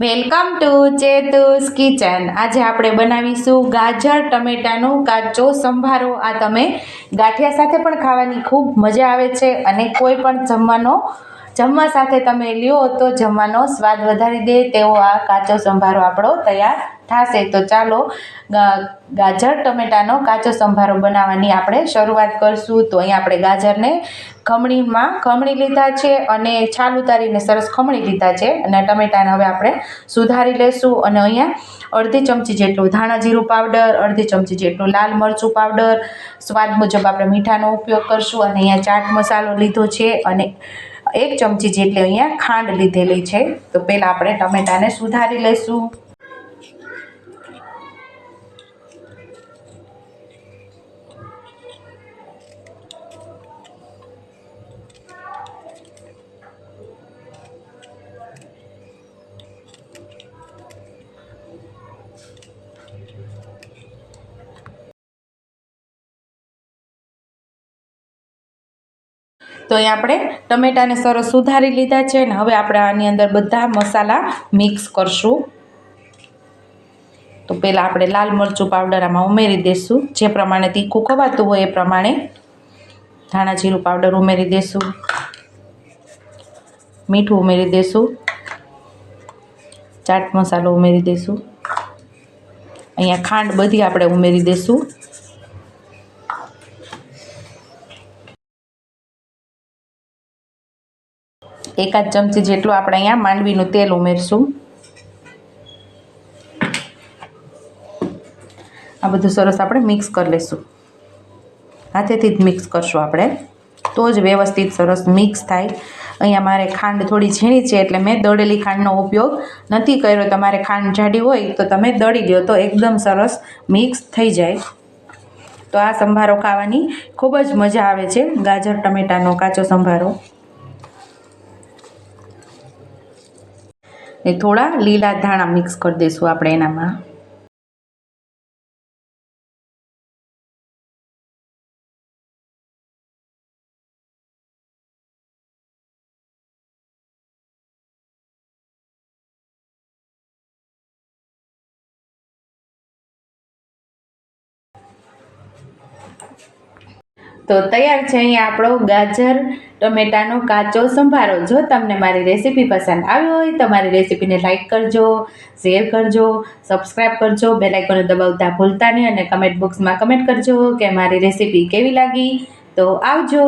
Welcome to ચેતુસ kitchen. આજે આપણે બનાવીશું ગાજર ટમેટાનું કાચો સંભારો. આ તમે ગાંઠિયા સાથે પણ ખાવાની ખૂબ મજા આવે છે અને કોઈ પણ જમવાનો જમવા સાથે તમે લ્યો તો જમવાનો સ્વાદ વધારી દે, તેવો આ કાચો સંભારો આપણો તૈયાર થશે. તો ચાલો ગાજર, ટમેટાનો કાચો સંભારો બનાવવાની આપણે શરૂઆત કરશું. તો અહીંયા આપણે ગાજરને ખમણીમાં ખમણી લીધા છે અને છાલ ઉતારીને સરસ ખમણી લીધા છે અને ટમેટાને હવે આપણે સુધારી લેશું અને અહીંયા અડધી ચમચી જેટલું ધાણા જીરું પાવડર, અડધી ચમચી જેટલું લાલ મરચું પાવડર, સ્વાદ મુજબ આપણે મીઠાનો ઉપયોગ કરશું અને અહીંયા ચાટ મસાલો લીધો છે અને એક ચમચી જેટલી અહીંયા ખાંડ લીધેલી છે. તો પહેલાં આપણે ટમેટાને સુધારી લઈશું. તો અહીં આપણે ટમેટાને સરસ સુધારી લીધા છે ને હવે આપણે આની અંદર બધા મસાલા મિક્સ કરશું. તો પહેલાં આપણે લાલ મરચું પાવડર આમાં ઉમેરી દઈશું જે પ્રમાણે તીખું ખવાતું હોય એ પ્રમાણે ધાણા જીરું પાવડર ઉમેરી દઈશું મીઠું ઉમેરી દઈશું ચાટ મસાલો ઉમેરી દઈશું અહીંયા ખાંડ બધી આપણે ઉમેરી દઈશું એકાદ ચમચી જેટલું આપણે અહીંયા માંડવીનું તેલ ઉમેરશું. આ બધું સરસ આપણે મિક્સ કરી લઈશું હાથેથી જ મિક્સ કરશું આપણે. તો જ વ્યવસ્થિત સરસ મિક્સ થાય. અહીંયા મારે ખાંડ થોડી ઝીણી છે એટલે મેં દળેલી ખાંડનો ઉપયોગ નથી કર્યો. તમારે ખાંડ જાડી હોય તો તમે દળી લ્યો તો એકદમ સરસ મિક્સ થઈ જાય. તો આ સંભારો ખાવાની ખૂબ જ મજા આવે છે. ગાજર, ટમેટાનો કાચો સંભારો. ને થોડા લીલા ધાણા મિક્સ કરી દઈશું આપણે એનામાં. તો તૈયાર છે અહીંયા આપણો ગાજર ટમેટાનો કાચો સંભારો. જો તમને મારી રેસીપી પસંદ આવી હોય તો મારી રેસીપીને લાઇક કરજો, શેર કરજો સબસ્ક્રાઈબ કરજો આઇકોને દબાવતા ભૂલતા નહીં અને કમેન્ટ બોક્સમાં કમેન્ટ કરજો કે મારી રેસીપી કેવી લાગી. તો આવજો.